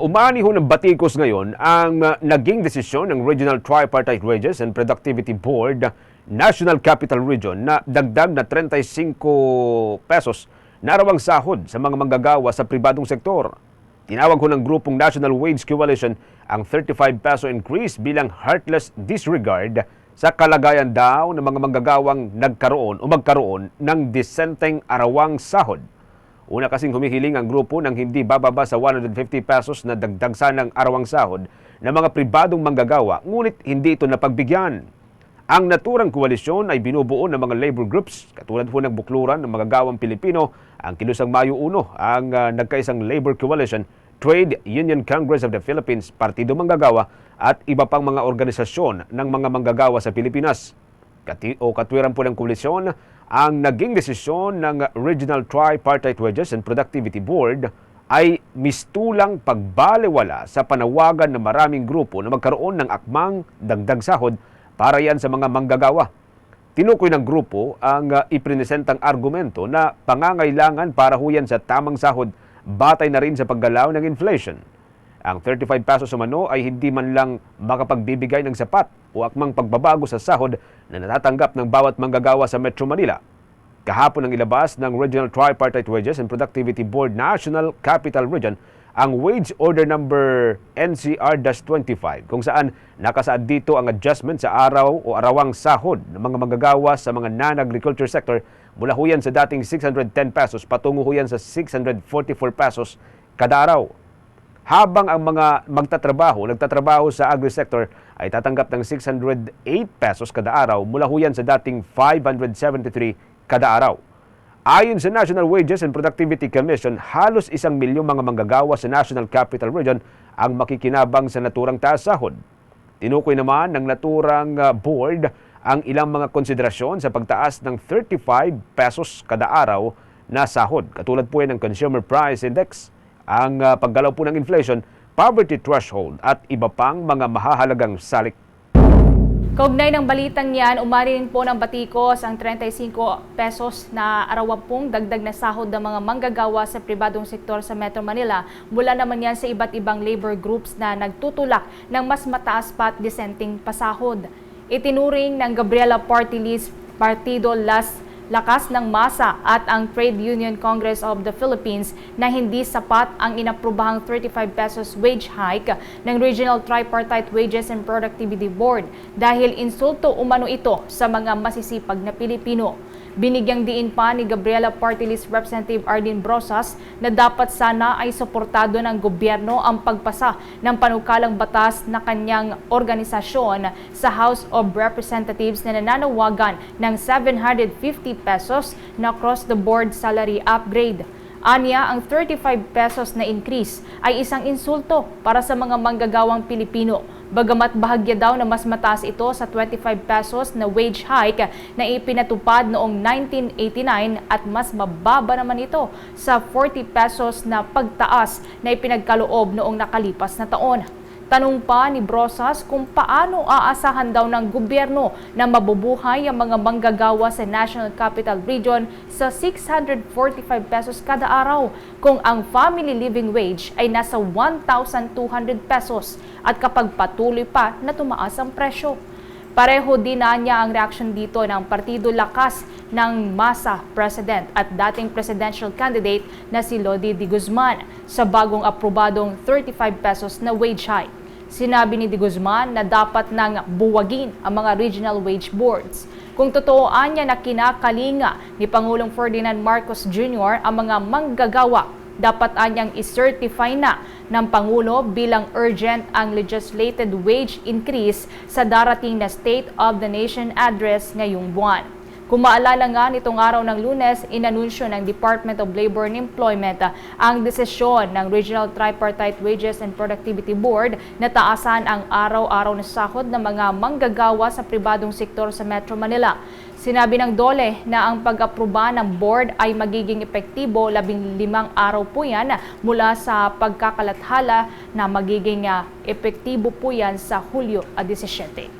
Umani ho ng Batikos ngayon ang uh, naging desisyon ng Regional Tripartite Wages and Productivity Board National Capital Region na dagdag na 35 pesos na rawang sahod sa mga manggagawa sa pribadong sektor. Tinawag ho ng grupong National Wage Coalition ang 35 peso increase bilang heartless disregard sa kalagayan daw ng mga manggagawang nagkaroon o magkaroon ng disenteng arawang sahod. Una kasing humihiling ang grupo ng hindi bababa sa 150 pesos na dagdag sanang arawang sahod ng mga pribadong manggagawa, ngunit hindi ito napagbigyan. Ang naturang koalisyon ay binubuo ng mga labor groups, katulad po ng bukluran ng mga gawang Pilipino, ang kilusang Mayo 1, ang uh, nagkaisang labor coalition, Trade Union Congress of the Philippines, Partido Manggagawa, at iba pang mga organisasyon ng mga manggagawa sa Pilipinas. Kati o katwiran po ng koalisyon ang naging desisyon ng Regional Tripartite Wages and Productivity Board ay mistulang pagbalewala sa panawagan ng maraming grupo na magkaroon ng akmang dagdag sahod para yan sa mga manggagawa. Tinukoy ng grupo ang uh, argumento na pangangailangan para huyan sa tamang sahod batay na rin sa paggalaw ng inflation. Ang 35 pesos umano ay hindi man lang makapagbibigay ng sapat o akmang pagbabago sa sahod na natatanggap ng bawat manggagawa sa Metro Manila. Kahapon ang ilabas ng Regional Tripartite Wages and Productivity Board National Capital Region ang Wage Order Number NCR-25 kung saan nakasaad dito ang adjustment sa araw o arawang sahod ng mga manggagawa sa mga non-agriculture sector mula huyan sa dating 610 pesos patungo huyan sa 644 pesos kada araw habang ang mga magtatrabaho, nagtatrabaho sa agri-sector ay tatanggap ng 608 pesos kada araw mula huyan sa dating 573 kada araw. Ayon sa National Wages and Productivity Commission, halos isang milyong mga manggagawa sa National Capital Region ang makikinabang sa naturang taas sahod. Tinukoy naman ng naturang uh, board ang ilang mga konsiderasyon sa pagtaas ng 35 pesos kada araw na sahod. Katulad po yan ng Consumer Price Index, ang uh, paggalaw po ng inflation, poverty threshold at iba pang mga mahahalagang salik. Kaugnay ng balitang yan, umari rin po ng Batikos ang 35 pesos na arawan pong dagdag na sahod ng mga manggagawa sa pribadong sektor sa Metro Manila. Mula naman yan sa iba't ibang labor groups na nagtutulak ng mas mataas pa at dissenting pasahod. Itinuring ng Gabriela Party List Partido Las lakas ng masa at ang Trade Union Congress of the Philippines na hindi sapat ang inaprubahang 35 pesos wage hike ng Regional Tripartite Wages and Productivity Board dahil insulto umano ito sa mga masisipag na Pilipino. Binigyang diin pa ni Gabriela Party List Representative Arlene Brosas na dapat sana ay suportado ng gobyerno ang pagpasa ng panukalang batas na kanyang organisasyon sa House of Representatives na nananawagan ng 750 pesos na across-the-board salary upgrade. Anya, ang 35 pesos na increase ay isang insulto para sa mga manggagawang Pilipino. Bagamat bahagya daw na mas mataas ito sa 25 pesos na wage hike na ipinatupad noong 1989 at mas mababa naman ito sa 40 pesos na pagtaas na ipinagkaloob noong nakalipas na taon. Tanong pa ni Brosas kung paano aasahan daw ng gobyerno na mabubuhay ang mga manggagawa sa National Capital Region sa 645 pesos kada araw kung ang family living wage ay nasa 1,200 pesos at kapag patuloy pa na tumaas ang presyo. Pareho din na niya ang reaksyon dito ng Partido Lakas ng Masa President at dating presidential candidate na si Lodi Di Guzman sa bagong aprobadong 35 pesos na wage hike. Sinabi ni Di Guzman na dapat nang buwagin ang mga regional wage boards. Kung totooan niya na kinakalinga ni Pangulong Ferdinand Marcos Jr. ang mga manggagawa dapat anyang i-certify na ng Pangulo bilang urgent ang legislated wage increase sa darating na State of the Nation address ngayong buwan. Kung maalala nga nitong araw ng lunes, inanunsyo ng Department of Labor and Employment ang desisyon ng Regional Tripartite Wages and Productivity Board na taasan ang araw-araw na sahod ng mga manggagawa sa pribadong sektor sa Metro Manila. Sinabi ng DOLE na ang pag-aproba ng board ay magiging epektibo labing limang araw po yan mula sa pagkakalathala na magiging epektibo po yan sa Hulyo 17.